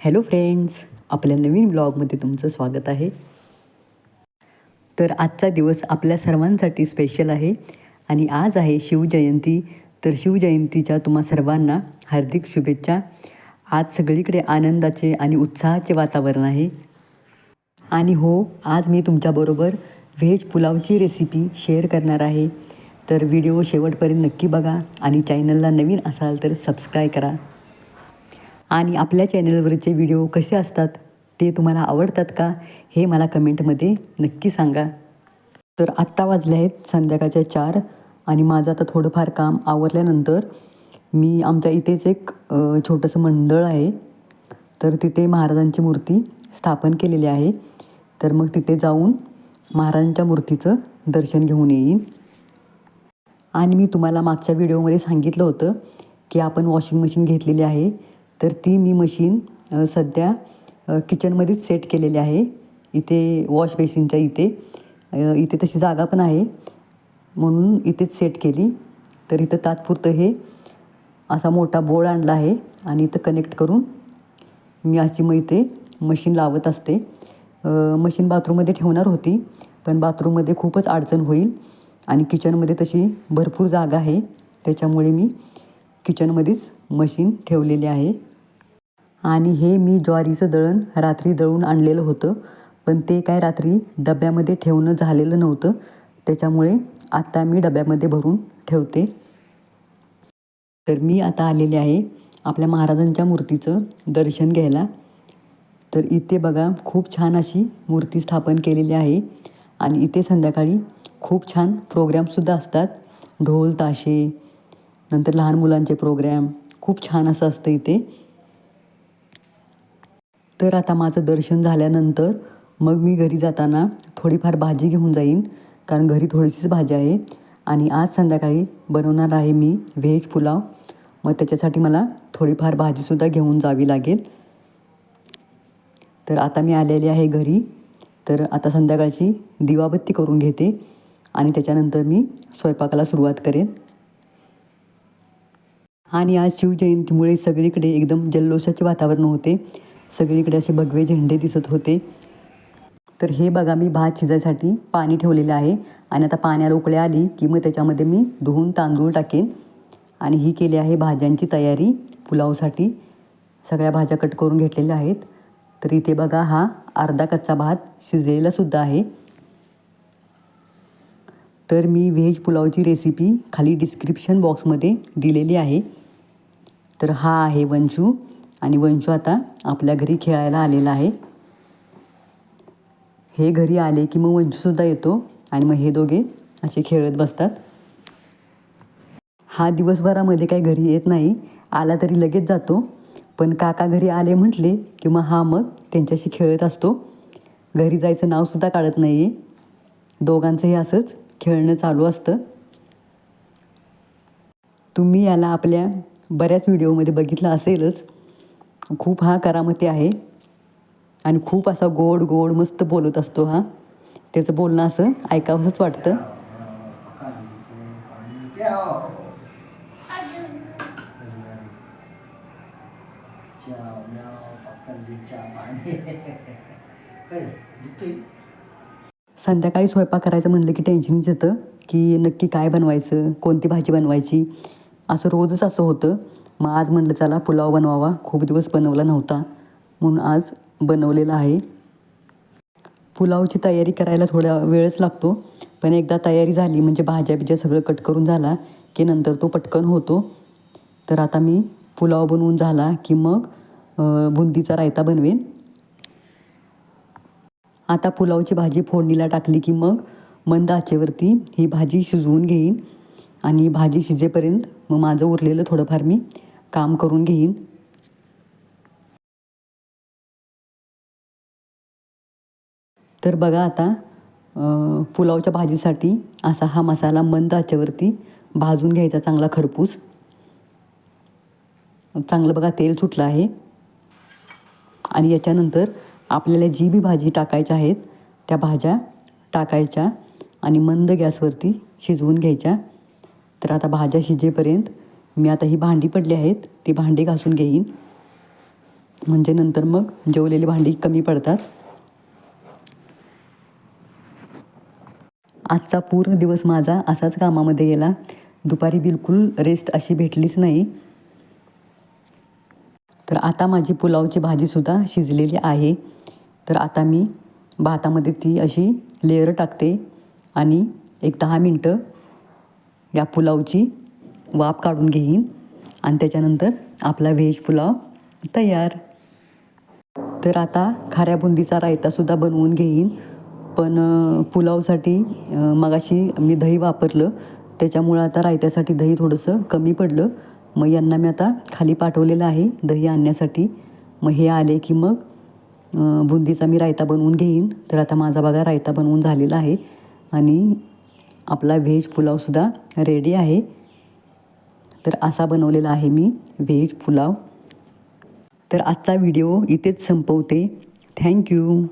Hello friends आपल्या नवीन ब्लॉगमध्ये तुमचं स्वागत आहे. तर आजचा दिवस आपल्या सर्वांसाठी स्पेशल आहे आणि आज आहे शिवजयंती तर शिवजयंतीच्या तुम्हा सर्वांना हार्दिक शुभेच्छा. आज सगळीकडे आनंदाचे आणि उत्साहाचे वातावरण आहे. आणि हो आज मी तुमच्याबरोबर व्हेज पुलावची रेसिपी शेअर करणार आहे. तर व्हिडिओ शेवटपर्यंत नक्की बघा आणि चॅनलला नवीन असाल तर सबस्क्राईब करा. आणि आपल्या चॅनलवरचे व्हिडिओ कसे असतात ते तुम्हाला आवडतात का हे मला कमेंटमध्ये नक्की सांगा. तर आत्ता वाजले आहेत संध्याकाळच्या चार आणि माझं आता थोडंफार काम आवरल्यानंतर मी आमच्या इथेच एक छोटंसं मंडळ आहे. तर तिथे महाराजांची मूर्ती स्थापन केलेली आहे. तर मग तिथे जाऊन महाराजांच्या मूर्तीचं दर्शन घेऊन येईन. आणि मी तुम्हाला मागच्या व्हिडिओमध्ये सांगितलं होतं की आपण वॉशिंग मशीन घेतलेली आहे. तर ती मी मशीन सध्या किचनमध्येच सेट केलेली आहे. इथे वॉश बेसिनच्या इथे. इथे तशी जागा पण आहे. म्हणून इथेच सेट केली. तर इथं तात्पुरतं हे असा मोठा बोर्ड आणला आहे आणि इथं कनेक्ट करून मी अशी मग इथे मशीन लावत असते. मशीन बाथरूममध्ये ठेवणार होती पण बाथरूममध्ये खूपच अडचण होईल आणि किचनमध्ये तशी भरपूर जागा आहे. त्याच्यामुळे मी किचनमध्येच मशीन ठेवलेली आहे. आणि हे मी ज्वारीचं दळण रात्री दळून आणलेलं होतं. पण ते काय रात्री डब्यामध्ये ठेवणं झालेलं नव्हतं. त्याच्यामुळे आत्ता मी डब्यामध्ये भरून ठेवते. तर मी आता आलेले आहे आपल्या महाराजांच्या मूर्तीचं दर्शन घ्यायला. तर इथे बघा खूप छान अशी मूर्ती स्थापन केलेली आहे. आणि इथे संध्याकाळी खूप छान प्रोग्रॅमसुद्धा असतात. ढोल ताशे नंतर लहान मुलांचे प्रोग्रॅम खूप छान असं असतं इथे. तर आता माझं दर्शन झाल्यानंतर मग मी घरी जाताना थोडीफार भाजी घेऊन जाईन कारण घरी थोडीशीच भाजी आहे. आणि आज संध्याकाळी बनवणार आहे मी व्हेज पुलाव. मग त्याच्यासाठी मला थोडीफार भाजीसुद्धा घेऊन जावी लागेल. तर आता मी आलेली आहे घरी. तर आता संध्याकाळची दिवाबत्ती करून घेते. आणि त्याच्यानंतर मी स्वयंपाकाला सुरुवात करेन. आणि आज शिवजयंतीमुळे सगळीकडे एकदम जल्लोषाचे वातावरण होते. सगळीकडे असे भगवे झेंडे दिसत होते. तर हे बघा मी भात शिजायसाठी पाणी ठेवलेलं आहे. आणि आता पाण्याला उकळ्या आली की मग त्याच्यामध्ये मी धुवून तांदूळ टाकेन. आणि ही केली आहे भाज्यांची तयारी पुलावसाठी. सगळ्या भाज्या कट करून घेतलेल्या आहेत. तर इथे बघा हा अर्धा कच्चा भात शिजलेलासुद्धा आहे. तर मी व्हेज पुलावची रेसिपी खाली डिस्क्रिप्शन बॉक्समध्ये दिलेली आहे. तर हा आहे वंशू आणि वंशू आता आपल्या घरी खेळायला आलेला आहे. हे घरी आले की मग वंशूसुद्धा येतो आणि मग हे दोघे असे खेळत बसतात. हा दिवसभरामध्ये काही घरी येत नाही. आला तरी लगेच जातो. पण काका घरी आले म्हटले की मग हा मग त्यांच्याशी खेळत असतो. घरी जायचं नावसुद्धा काढत नाही आहे दोघांचंही असंच खेळणं चालू असतं. तुम्ही याला आपल्या बऱ्याच व्हिडिओमध्ये बघितलं असेलच. खूप हा करामती आहे. आणि खूप असा गोड गोड मस्त बोलत असतो हा. त्याचं बोलणं असं ऐकावंसंच वाटतं. संध्याकाळी स्वयंपाक करायचं म्हणलं की टेन्शनच येतं की नक्की काय बनवायचं कोणती भाजी बनवायची असं रोजच असं होतं. मग आज म्हटलं चला पुलाव बनवावा. खूप दिवस बनवला नव्हता. म्हणून आज बनवलेला आहे. पुलावची तयारी करायला थोडा वेळच लागतो. पण एकदा तयारी झाली म्हणजे भाज्या बिज्या सगळं कट करून झाला की नंतर तो पटकन होतो. तर आता मी पुलाव बनवून झाला की मग बुंदीचा रायता बनवेन. आता पुलावची भाजी फोडणीला टाकली की मग मंद आचेवरती ही भाजी शिजवून घेईन. आणि भाजी शिजेपर्यंत मग माझं उरलेलं थोडंफार मी काम करून घेईन. तर बघा आता पुलावच्या भाजीसाठी असा हा मसाला मंद आचेवरती भाजून घ्यायचा चांगला खरपूस. चांगलं बघा तेल सुटलं आहे. आणि याच्यानंतर आपल्याला जी बी भाजी टाकायच्या आहेत त्या भाज्या टाकायच्या आणि मंद गॅसवरती शिजवून घ्यायच्या. तर आता भाज्या शिजेपर्यंत मी आता ही भांडी पडली आहेत ती भांडी घासून घेईन. म्हणजे नंतर मग जेवलेली भांडी कमी पडतात. आजचा पूर्ण दिवस माझा असाच कामामध्ये गेला. दुपारी बिलकुल रेस्ट अशी भेटलीच नाही. तर आता माझी पुलावची भाजीसुद्धा शिजलेली आहे. तर आता मी भातामध्ये ती अशी लेअर टाकते आणि एक दहा मिनटं या पुलावची वाफ काढून घेईन आणि त्याच्यानंतर आपला व्हेज पुलाव तयार. तर आता खाऱ्या बुंदीचा रायतासुद्धा बनवून घेईन. पण पुलावसाठी मगाशी मी दही वापरलं. त्याच्यामुळं आता रायत्यासाठी दही थोडंसं कमी पडलं. मग यांना मी आता खाली पाठवलेलं आहे दही आणण्यासाठी. मग हे आले की मग बुंदीचा मी रायता बनवून घेईन. तर आता माझा बघा रायता बनवून झालेला आहे. आणि आपला व्हेज पुलावसुद्धा रेडी आहे. तर असा बनवलेला आहे मी व्हेज पुलाव. तर आजचा व्हिडिओ इथेच संपवते. थँक्यू